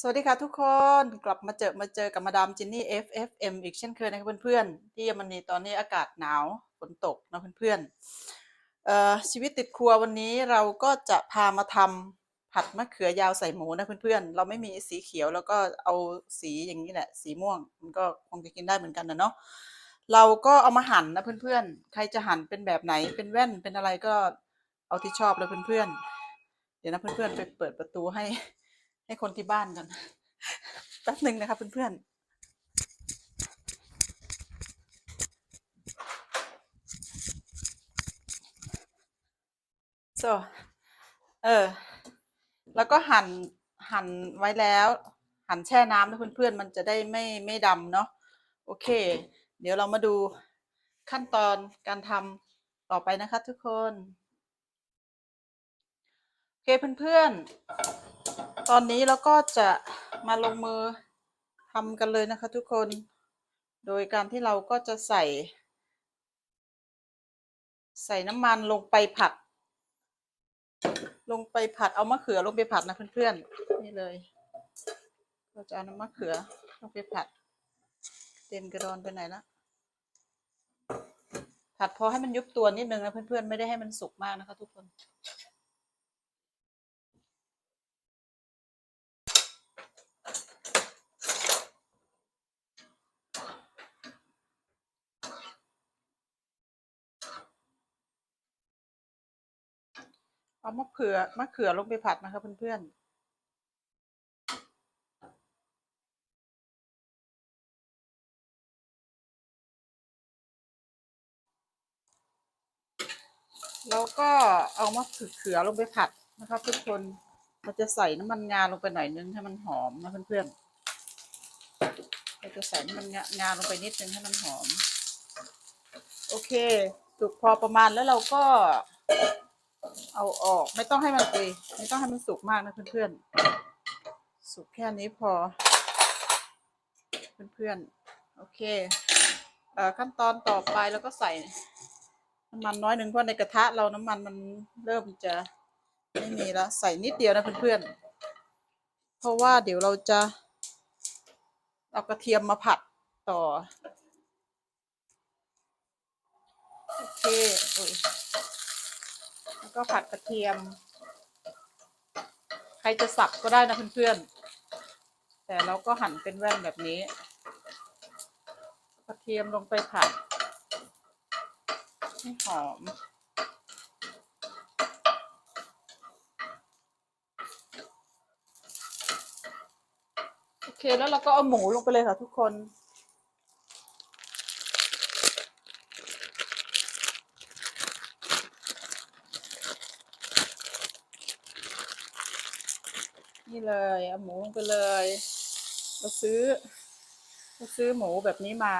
สวัสดีค่ะทุกคนกลับมาเจอมาเจอกับมาดามจินนี่ FFM อีกเช่นเคยนะครับเพื่อนๆ ที่เยอรมนีตอนนี้อากาศหนาวฝนตกนะเพื่อนๆเอ่อชีวิตติดครัววันนี้เราก็จะพามาทำผัดมะเขือยาวใส่หมูนะเพื่อนๆ เราไม่มีสีเขียวแล้วก็เอาสีอย่างนี้แหละ สีม่วงมันก็คงจะกินได้เหมือนกันนะเนาะเราก็เอามาหั่นนะเพื่อนๆ ใครจะหั่นเป็นแบบไหนเป็นแว่นเป็นอะไรก็เอาที่ชอบเลยเพื่อนๆ เดี๋ยวนะเพื่อนๆไปเปิดประตูให้ ให้คนที่บ้านกันแป๊บหนึ่งนะคะเพื่อนๆ so เออ แล้วก็หั่น หั่นไว้แล้ว หั่นแช่น้ำนะเพื่อนๆ มันจะได้ไม่ไม่ดำเนาะ โอเค เดี๋ยวเรามาดูขั้นตอนการทำต่อไปนะคะทุกคน โอเคเพื่อนๆ ตอนนี้เราก็จะมาลงมือทำกันเลยนะคะทุกคน โดยการที่เราก็จะใส่ ใส่น้ำมันลงไปผัด ลงไปผัดเอามะเขือลงไปผัดนะเพื่อนๆนี่เลย เราจะเอาน้ำมะเขือลงไปผัด เต็มกระดอนไปไหนละผัดพอให้มันยุบตัวนิดนึงนะเพื่อนๆไม่ได้ให้มันสุกมากนะคะทุกคน เอามะเขือมะเขือลงไปผัดนะคะเพื่อนๆแล้วก็เอามะเขือลงไปผัดนะคะทุกคนเราจะใส่น้ำมันงาลงไปหน่อยนึงให้มันหอมนะเพื่อนๆเราจะใส่น้ำมันงางาลงไปนิดนึงให้มันหอม โอเคสุกพอประมาณแล้วเราก็ เอาออกไม่ต้องให้มันอุยไม่ต้องให้มันสุกมากนะเพื่อนๆ สุกแค่นี้พอ เพื่อนๆ โอเคเอ่อขั้นตอนต่อไปแล้วก็ใส่น้ำมันน้อยหนึ่งเพราะในกระทะเราน้ำมันมันเริ่มจะไม่มีแล้วใส่นิดเดียวนะเพื่อนๆ เพราะว่าเดี๋ยวเราจะเอากระเทียมมาผัดต่อ โอเคโอ้ย ก็ผัดกระเทียม ใครจะสับก็ได้นะเพื่อนๆ แต่เราก็หั่นเป็นแว่นแบบนี้ กระเทียมลงไปผัดให้หอม โอเคแล้วเราก็เอาหมูลงไปเลยค่ะทุกคน นี่เลยเอาหมูลงไปเลย เราซื้อเราซื้อหมูแบบนี้มา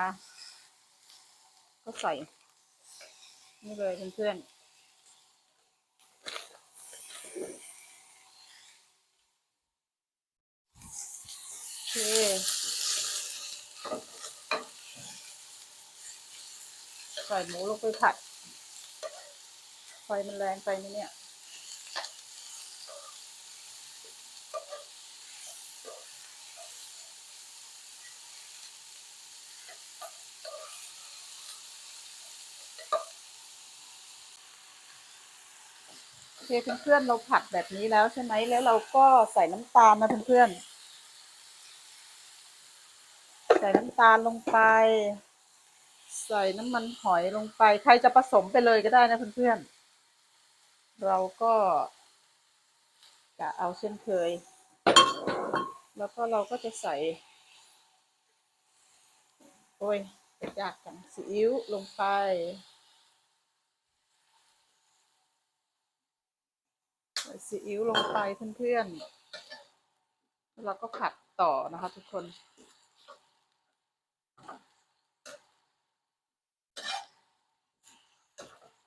ก็ใส่ นี่เลยเพื่อนๆโอเคใส่หมูลงไปผัด ไฟมันแรงไปไหมเนี่ย โอเคเพื่อนๆเราผัดแบบนี้แล้วใช่ไหมแล้วเราก็ใส่น้ำตาลนะเพื่อนๆใส่น้ำตาลลงไป ใส่น้ำมันหอยลงไป ใครจะผสมไปเลยก็ได้นะเพื่อนๆเราก็จะเอาเช่นเคย แล้วก็เราก็จะใส่ โอ้ยยากจังซีอิ๊วลงไป ใส่ ซีอิ๊วลงไปเพื่อนๆแล้วเราก็ผัดต่อนะคะทุกคน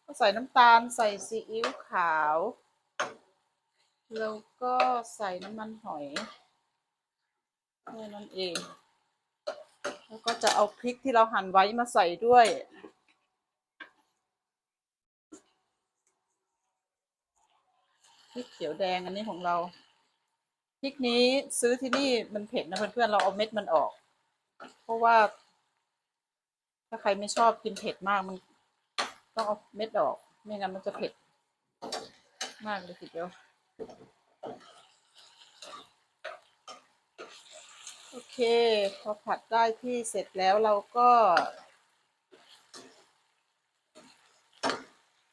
ก็ใส่น้ำตาลใส่ซีอิ๊วขาว แล้วก็ใส่น้ำมันหอยแค่นั้นเอง แล้วก็จะเอาพริกที่เราหั่นไว้มาใส่ด้วย พริกเขียวแดงอันนี้ของเราพริกนี้ซื้อที่นี่มันเผ็ดนะเพื่อนๆเราเอาเม็ดมันออก เพราะว่า ถ้าใครไม่ชอบกินเผ็ดมากมัน ต้องเอาเม็ดออก ไม่งั้นมันจะเผ็ด มากเลยทีเดียวโอเค พอผัดได้ที่เสร็จแล้วเราก็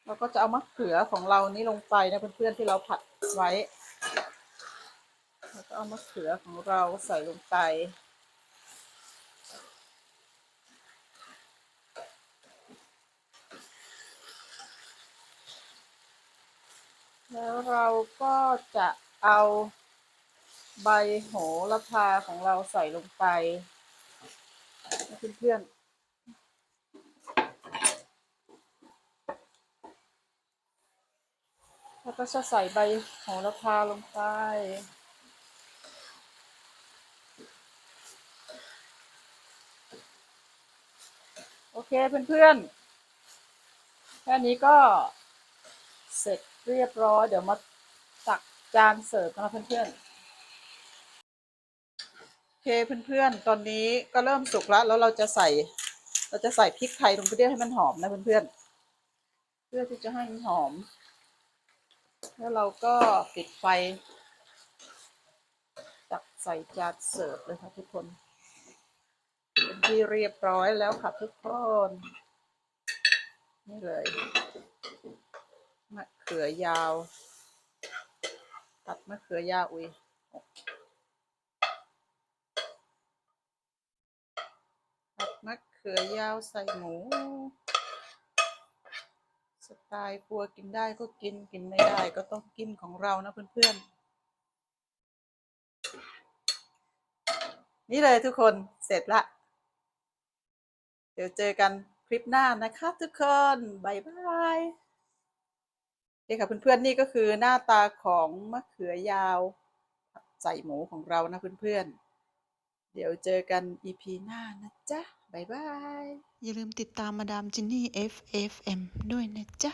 เราก็จะเอามะเขือของเรานี่ลงไปนะเพื่อนๆที่เราผัดไว้แล้วก็เอามะเขือของเราใส่ลงไปแล้วเราก็จะเอาใบโหระพาของเราใส่ลงไปเพื่อนๆ แล้วก็จะใส่ใบโหระพาลงไป โอเคเพื่อนๆ แค่นี้ก็เสร็จเรียบร้อย เดี๋ยวมาตักจานเสิร์ฟนะเพื่อนๆโอเคเพื่อนๆ ตอนนี้ก็เริ่มสุกแล้ว แล้วเราจะใส่ เราจะใส่พริกไทยลงไปด้วยให้มันหอมนะเพื่อนๆ เพื่อที่จะให้มันหอม แล้วเราก็ปิดไฟ ตักใส่จานเสิร์ฟเลยค่ะทุกคน เป็นที่เรียบร้อยแล้วค่ะทุกคน นี่เลยมะเขือยาว ตัดมะเขือยาวอุ้ยตัดมะเขือยาวใส่หมู สไตล์ครัวกินได้ก็กินกินไม่ได้ก็ต้องกินของเรานะเพื่อนๆ นี่เลยทุกคนเสร็จละ เดี๋ยวเจอกันคลิปหน้านะคะทุกคนบายบายโอเคค่ะเพื่อนๆนี่ก็คือหน้าตาของมะเขือยาวใส่หมูของเรานะเพื่อนๆ เดี๋ยวเจอกัน EP หน้านะจ๊ะ บายบาย อย่าลืมติดตามมาดามจินนี่ FFM ด้วยนะจ๊ะ